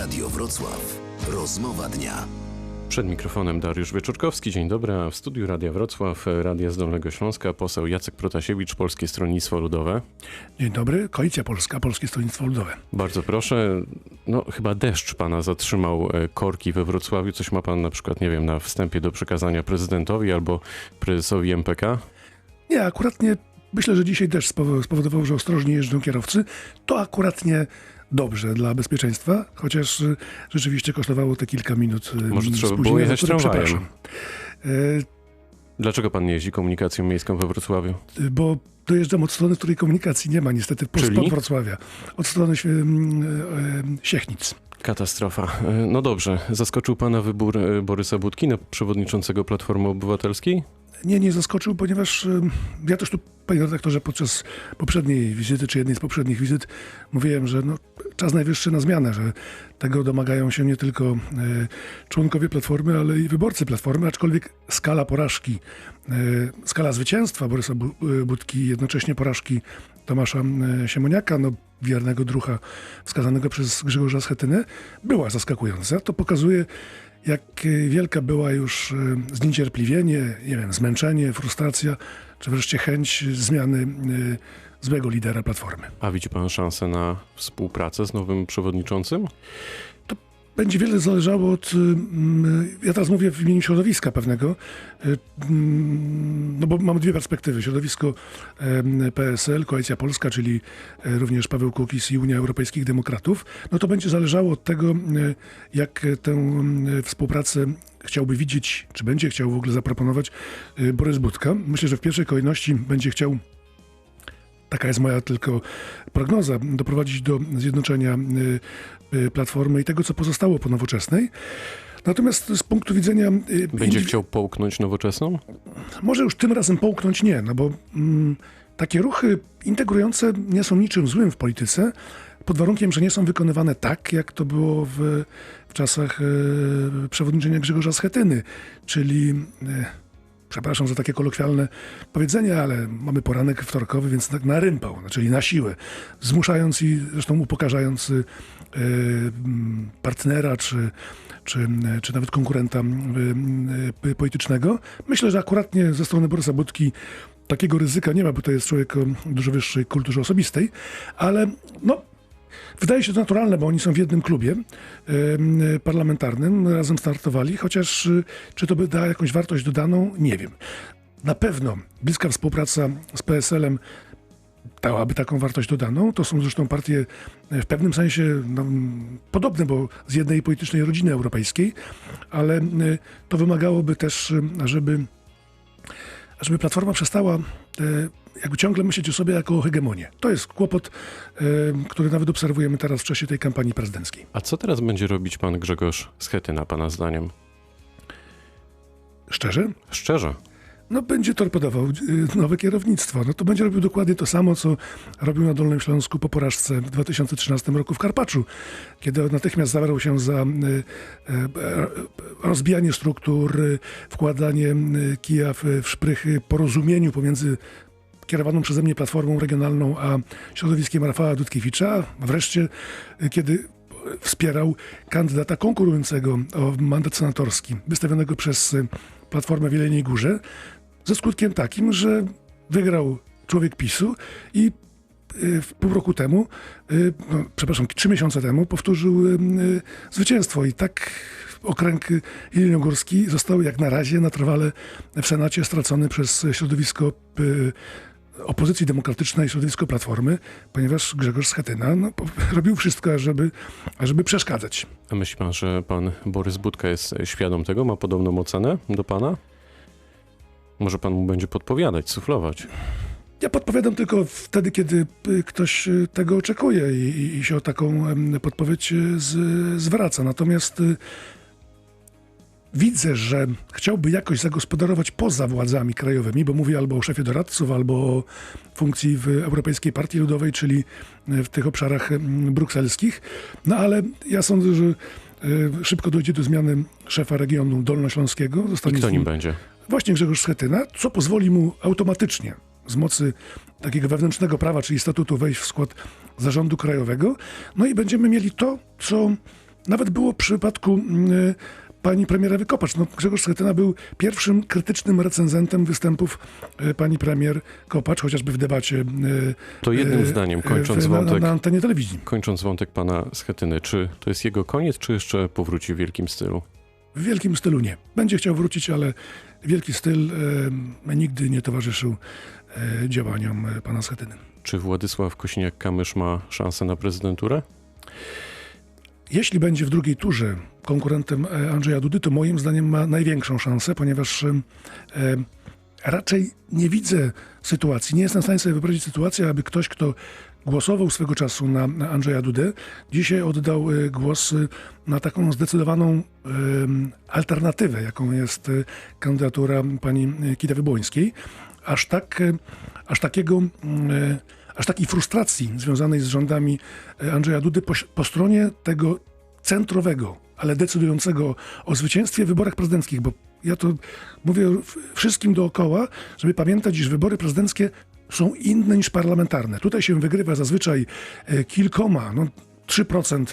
Radio Wrocław. Rozmowa dnia. Przed mikrofonem Dariusz Wieczorkowski. Dzień dobry. A w studiu Radia Wrocław, Radia z Dolnego Śląska, poseł Jacek Protasiewicz, Polskie Stronnictwo Ludowe. Dzień dobry, Koalicja Polska, Polskie Stronnictwo Ludowe. Bardzo proszę. No, chyba deszcz pana zatrzymał e, korki we Wrocławiu. Coś ma pan na przykład, nie wiem, na wstępie do przekazania prezydentowi albo prezesowi MPK? Nie, akurat nie. Myślę, że dzisiaj deszcz spowo- spowodował, że ostrożnie jeżdżą kierowcy. To akurat nie dobrze dla bezpieczeństwa, chociaż y, rzeczywiście kosztowało te kilka minut. y, Może trzeba było jechać tramwajem. przepraszam. Dlaczego pan nie jeździ komunikacją miejską we Wrocławiu? Y, Bo dojeżdżam od strony, której komunikacji nie ma niestety, po Czyli? spod Wrocławia. Od strony y, Siechnic. Katastrofa. E, No dobrze. Zaskoczył pana wybór e, Borysa Budki na przewodniczącego Platformy Obywatelskiej? Nie, nie zaskoczył, ponieważ ja też tu, panie redaktorze, podczas poprzedniej wizyty, czy jednej z poprzednich wizyt, mówiłem, że no, czas najwyższy na zmianę, że tego domagają się nie tylko y, członkowie Platformy, ale i wyborcy Platformy, aczkolwiek skala porażki, y, skala zwycięstwa Borysa y, Budki, jednocześnie porażki Tomasza Siemoniaka, no, wiernego drucha wskazanego przez Grzegorza Schetynę, była zaskakująca. To pokazuje, jak y, wielka była już y, zniecierpliwienie, nie wiem, zmęczenie, frustracja, czy wreszcie chęć zmiany y, złego lidera Platformy. A widzi pan szansę na współpracę z nowym przewodniczącym? Będzie wiele zależało od. y, mm, Ja teraz mówię w imieniu środowiska pewnego, y, mm, no bo mamy dwie perspektywy. Środowisko PSL, Koalicja Polska, czyli e, również Paweł Kukiz i Unia Europejskich Demokratów. No to będzie zależało od tego, y, jak tę y, współpracę chciałby widzieć, czy będzie chciał w ogóle zaproponować y, Borys Budka. Myślę, że w pierwszej kolejności będzie chciał taka jest moja tylko prognoza, doprowadzić do zjednoczenia y, y, Platformy i tego, co pozostało po nowoczesnej. Natomiast z punktu widzenia. y, Będzie chciał połknąć nowoczesną? Może już tym razem połknąć nie, no bo mm, takie ruchy integrujące nie są niczym złym w polityce, pod warunkiem, że nie są wykonywane tak, jak to było w, w czasach e, przewodniczenia Grzegorza Schetyny, czyli. E, Przepraszam za takie kolokwialne powiedzenie, ale mamy poranek wtorkowy, więc tak na rympał, no, czyli na siłę, zmuszając i zresztą upokarzając y, mm, partnera czy, czy, czy nawet konkurenta y, y, politycznego. Myślę, że akuratnie ze strony Borysa Budki takiego ryzyka nie ma, bo to jest człowiek o dużo wyższej kulturze osobistej, ale no, Wydaje się to naturalne, bo oni są w jednym klubie parlamentarnym, razem startowali, chociaż y, czy to by da jakąś wartość dodaną, nie wiem. Na pewno bliska współpraca z PSL-em dałaby taką wartość dodaną. To są zresztą partie e, w pewnym sensie no, podobne, bo z jednej politycznej rodziny europejskiej, ale y, to wymagałoby też, y, żeby, żeby Platforma przestała e, jakby ciągle myśleć o sobie jako o hegemonię. To jest kłopot, e, który nawet obserwujemy teraz w czasie tej kampanii prezydenckiej. A co teraz będzie robić pan Grzegorz Schetyna, pana zdaniem? Szczerze? Szczerze. No będzie torpedował y, nowe kierownictwo. No to będzie robił dokładnie to samo, co robił na Dolnym Śląsku po porażce w 2013 roku w Karpaczu, kiedy natychmiast zabrał się za y, y, y, rozbijanie struktur, wkładanie kija w, szprychy porozumieniu pomiędzy kierowaną przeze mnie Platformą Regionalną a środowiskiem Rafała Dudkiewicza. Wreszcie, kiedy wspierał kandydata konkurującego o mandat senatorski, wystawionego przez Platformę w Jeleniej Górze, ze skutkiem takim, że wygrał człowiek PiSu i y, pół roku temu, y, no, przepraszam, trzy miesiące temu powtórzył y, zwycięstwo i tak okręg jeleniogórski został jak na razie na trwale w Senacie stracony przez środowisko opozycji demokratycznej, środowisko Platformy, ponieważ Grzegorz Schetyna no, robił wszystko, ażeby, ażeby przeszkadzać. A myśli pan, że pan Borys Budka jest świadom tego? Ma podobną ocenę do pana? Może pan mu będzie podpowiadać, suflować? Ja podpowiadam tylko wtedy, kiedy y, ktoś y, tego oczekuje i, i, i się o taką podpowiedź y, z, zwraca. Natomiast widzę, że chciałby jakoś zagospodarować poza władzami krajowymi, bo mówię albo o szefie doradców, albo o funkcji w Europejskiej Partii Ludowej, czyli w tych obszarach brukselskich. No ale ja sądzę, że szybko dojdzie do zmiany szefa regionu dolnośląskiego. I Zostanie kto z nim nim będzie? Właśnie Grzegorz Schetyna, co pozwoli mu automatycznie z mocy takiego wewnętrznego prawa, czyli statutu, wejść w skład zarządu krajowego. No i będziemy mieli to, co nawet było w przypadku mm, pani premier Ewy Kopacz. No, Grzegorz Schetyna był pierwszym krytycznym recenzentem występów e, pani premier Kopacz, chociażby w debacie e, To jednym e, zdaniem, e, kończąc w- na, wątek, na antenie telewizji. kończąc wątek pana Schetyny, czy to jest jego koniec, czy jeszcze powróci w wielkim stylu? W wielkim stylu nie. Będzie chciał wrócić, ale wielki styl e, nigdy nie towarzyszył e, działaniom e, pana Schetyny. Czy Władysław Kośniak-Kamysz ma szansę na prezydenturę? Jeśli będzie w drugiej turze konkurentem Andrzeja Dudy, to moim zdaniem ma największą szansę, ponieważ raczej nie widzę sytuacji, nie jestem w stanie sobie wyobrazić sytuacji, aby ktoś, kto głosował swego czasu na, Andrzeja Dudę, dzisiaj oddał e, głos e, na taką zdecydowaną e, alternatywę, jaką jest kandydatura pani e, Kidawy-Błońskiej. Aż tak, aż takiego aż takiej frustracji związanej z rządami Andrzeja Dudy po, po stronie tego centrowego, ale decydującego o zwycięstwie w wyborach prezydenckich, bo ja to mówię wszystkim dookoła, żeby pamiętać, iż wybory prezydenckie są inne niż parlamentarne. Tutaj się wygrywa zazwyczaj e, kilkoma, no 3%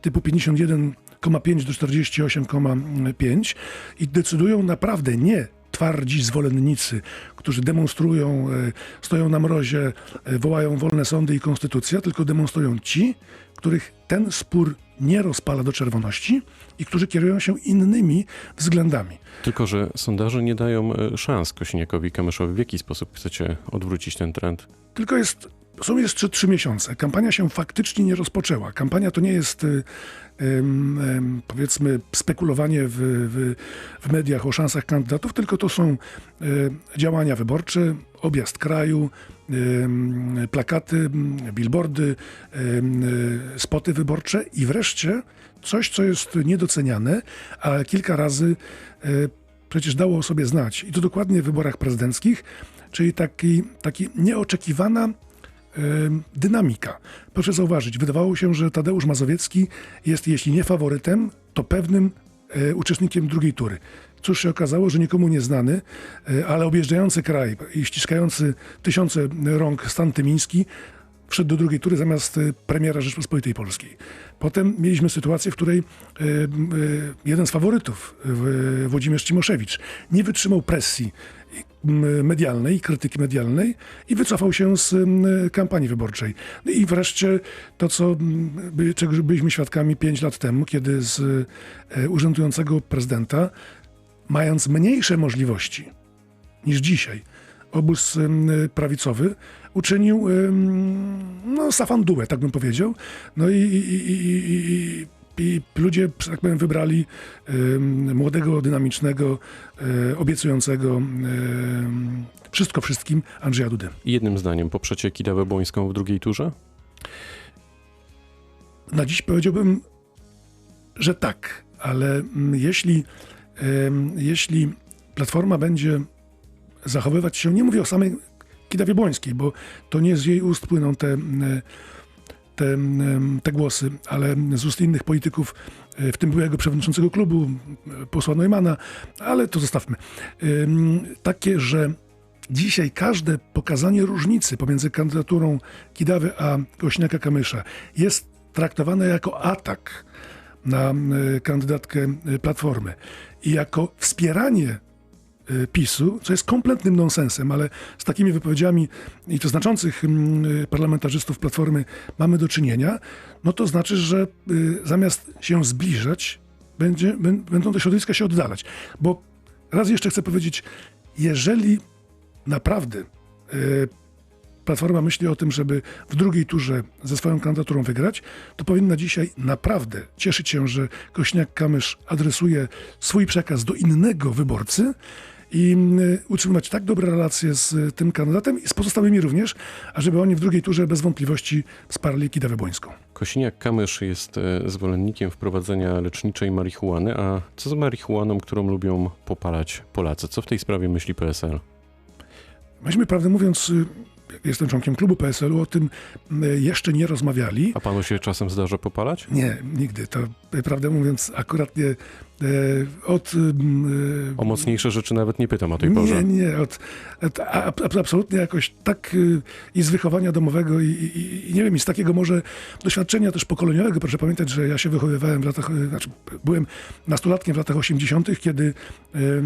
typu 51,5 do 48,5 i decydują naprawdę nie twardzi zwolennicy, którzy demonstrują, e, stoją na mrozie, e, wołają wolne sądy i konstytucja, tylko demonstrują ci, których ten spór nie rozpala do czerwoności i którzy kierują się innymi względami. Tylko, że sondaże nie dają e, szans Kośniakowi Kamyszowi. W jaki sposób chcecie odwrócić ten trend? Tylko jest, są jeszcze trzy miesiące. Kampania się faktycznie nie rozpoczęła. Kampania to nie jest, y, powiedzmy, spekulowanie w, w, w mediach o szansach kandydatów, tylko to są y, działania wyborcze, objazd kraju, plakaty, billboardy, y, spoty wyborcze i wreszcie coś, co jest niedoceniane, a kilka razy przecież dało o sobie znać, i to dokładnie w wyborach prezydenckich, czyli taki, taki nieoczekiwana dynamika. Proszę zauważyć, wydawało się, że Tadeusz Mazowiecki jest, jeśli nie faworytem, to pewnym e, uczestnikiem drugiej tury. Cóż się okazało, że nikomu nieznany, e, ale objeżdżający kraj i ściskający tysiące rąk Stan Tymiński wszedł do drugiej tury zamiast e, premiera Rzeczpospolitej Polskiej. Potem mieliśmy sytuację, w której m, e, jeden z faworytów, Włodzimierz Cimoszewicz, nie wytrzymał presji medialnej, krytyki medialnej i wycofał się z kampanii wyborczej. No I wreszcie to, co czego byliśmy świadkami pięć lat temu, kiedy z e, urzędującego prezydenta, mając mniejsze możliwości niż dzisiaj, obóz prawicowy uczynił no, safandułę, tak bym powiedział. No i, i, i, i, i, ludzie, tak powiem, wybrali młodego, dynamicznego, e, obiecującego wszystko wszystkim Andrzeja Dudę. Jednym zdaniem poprzecie Kidawę Błońską w drugiej turze? Na dziś powiedziałbym, że tak, ale mm, jeśli, jeśli Platforma będzie zachowywać się, nie mówię o samej Kidawie Błońskiej, bo to nie z jej ust płyną te, mm, te, mm, te głosy, ale z ust innych polityków, e, w tym byłego przewodniczącego klubu, e, posła Neumana, ale to zostawmy. Takie, że dzisiaj każde pokazanie różnicy pomiędzy kandydaturą Kidawy a Kośniaka-Kamysza jest traktowane jako atak na e, kandydatkę e, Platformy i jako wspieranie e, PiSu, co jest kompletnym nonsensem, ale z takimi wypowiedziami i to znaczących mm, e, parlamentarzystów Platformy mamy do czynienia, no to znaczy, że e, zamiast się zbliżać, będzie, bę- będą te środowiska się oddalać. Bo raz jeszcze chcę powiedzieć, jeżeli naprawdę Platforma myśli o tym, żeby w drugiej turze ze swoją kandydaturą wygrać, to powinna dzisiaj naprawdę cieszyć się, że Kośniak-Kamysz adresuje swój przekaz do innego wyborcy i mm, utrzymywać tak dobre relacje z y, tym kandydatem i z pozostałymi również, ażeby oni w drugiej turze bez wątpliwości wsparli Kidawę Błońską. Kosiniak-Kamysz jest e, zwolennikiem wprowadzenia leczniczej marihuany, a co z marihuaną, którą lubią popalać Polacy? Co w tej sprawie myśli PSL? Myśmy, prawdę mówiąc, y, jestem członkiem klubu PSL-u, o tym jeszcze nie rozmawiali. A panu się czasem zdarza popalać? Nie, nigdy. To prawdę mówiąc, akurat nie, E, Od, ym, e, O mocniejsze rzeczy nawet nie pytam o tej porze. nie, nie, od, od, a, absolutnie jakoś tak y, i z wychowania domowego i, i, i nie wiem, i z takiego może doświadczenia też pokoleniowego. Proszę pamiętać, że ja się wychowywałem w latach, y, znaczy byłem nastolatkiem w latach 80., kiedy y,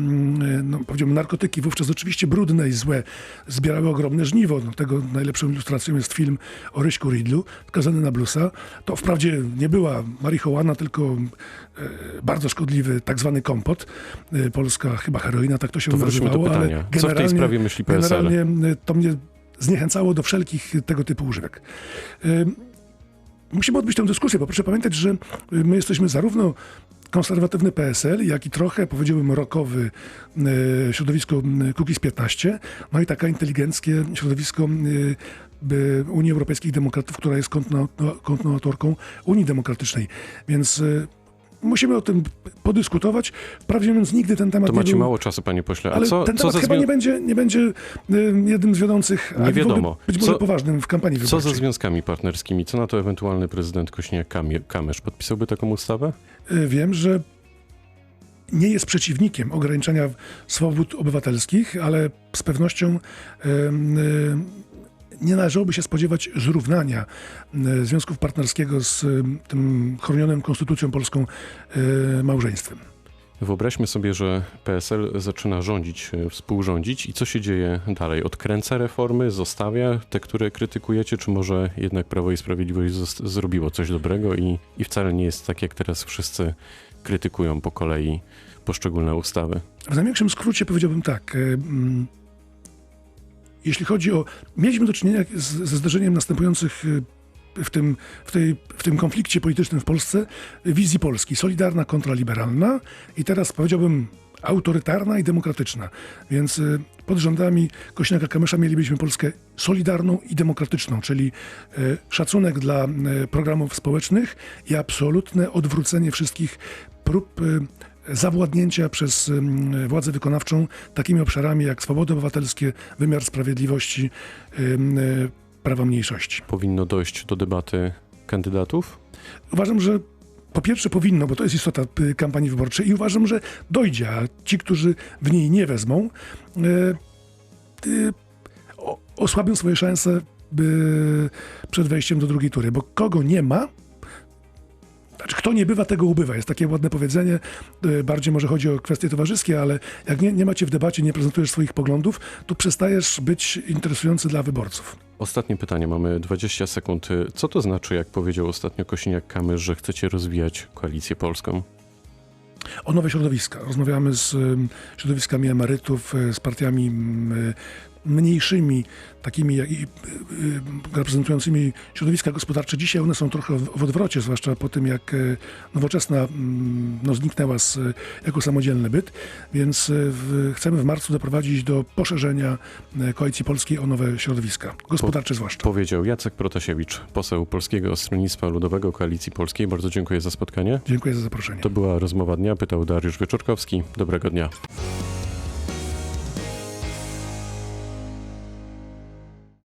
no, powiedziałbym, narkotyki wówczas oczywiście brudne i złe zbierały ogromne żniwo. No, tego najlepszą ilustracją jest film o Ryśku Ridlu, skazany na bluesa. To wprawdzie nie była marihuana, tylko e, bardzo szkodliwy tak zwany kompot. E, Polska chyba heroina, tak to się To nazywało, ale. Co w tej sprawie myśli PSL? Generalnie y, to mnie zniechęcało do wszelkich tego typu używek. Y, Musimy odbyć tę dyskusję, bo proszę pamiętać, że y, my jesteśmy zarówno konserwatywny PSL, jak i trochę, powiedziałbym, rokowy y, środowisko y, Kukiz 15, no i taka inteligenckie środowisko y, Unii Europejskich Demokratów, która jest kontynu- kontynuatorką Unii Demokratycznej. Więc y, musimy o tym podyskutować. Wprawdzie mówiąc, nigdy ten temat To nie macie był... mało czasu, panie pośle. A Ale co, ten co temat chyba nie będzie, nie będzie y, jednym z wiodących, Nie wiadomo. być może Co- poważnym w kampanii Co wyborczej. ze związkami partnerskimi? Co na to ewentualny prezydent Kośniak-Kamysz? Podpisałby taką ustawę? Y, Wiem, że nie jest przeciwnikiem ograniczenia swobód obywatelskich, ale z pewnością y, nie należałoby się spodziewać zrównania y, związków partnerskiego z y, tym chronionym konstytucją polską y, małżeństwem. Wyobraźmy sobie, że PSL zaczyna rządzić, e, współrządzić i co się dzieje dalej? Odkręca reformy, zostawia te, które krytykujecie, czy może jednak Prawo i Sprawiedliwość zrobiło coś dobrego i, i wcale nie jest tak, jak teraz wszyscy krytykują po kolei poszczególne ustawy? W największym skrócie powiedziałbym tak. Jeśli chodzi o. Mieliśmy do czynienia z, ze zdarzeniem następujących e, w tym, w, tej, w tym konflikcie politycznym w Polsce wizji Polski. Solidarna kontra liberalna i teraz powiedziałbym autorytarna i demokratyczna. Więc e, pod rządami Kośniaka-Kamysza mielibyśmy Polskę solidarną i demokratyczną, czyli e, szacunek dla programów społecznych i absolutne odwrócenie wszystkich prób zawładnięcia przez władzę wykonawczą takimi obszarami jak swobody obywatelskie, wymiar sprawiedliwości, e, prawa mniejszości. Powinno dojść do debaty kandydatów? Uważam, że po pierwsze powinno, bo to jest istota y, kampanii wyborczej i uważam, że dojdzie, a ci, którzy w niej nie wezmą, e, y, osłabią swoje szanse przed wejściem do drugiej tury, bo kogo nie ma, znaczy kto nie bywa, tego ubywa. Jest takie ładne powiedzenie, y, bardziej może chodzi o kwestie towarzyskie, ale jak nie, nie macie w debacie, nie prezentujesz swoich poglądów, to przestajesz być interesujący dla wyborców. Ostatnie pytanie, mamy 20 sekund. Co to znaczy, jak powiedział ostatnio Kosiniak-Kamysz, że chcecie rozwijać koalicję polską? o nowe środowiska. Rozmawiamy z środowiskami emerytów, e, z partiami e, mniejszymi, takimi jak, i, y, y, reprezentującymi środowiska gospodarcze. Dzisiaj one są trochę w, odwrocie, zwłaszcza po tym, jak e, nowoczesna mm, no, zniknęła z, e, jako samodzielny byt, więc e, w, chcemy w marcu doprowadzić do poszerzenia Koalicji Polskiej o nowe środowiska, gospodarcze zwłaszcza. Powiedział Jacek Protasiewicz, poseł Polskiego Stronnictwa Ludowego Koalicji Polskiej. Bardzo dziękuję za spotkanie. Dziękuję za zaproszenie. To była rozmowa dnia, pytał Dariusz Wieczorkowski. Dobrego dnia.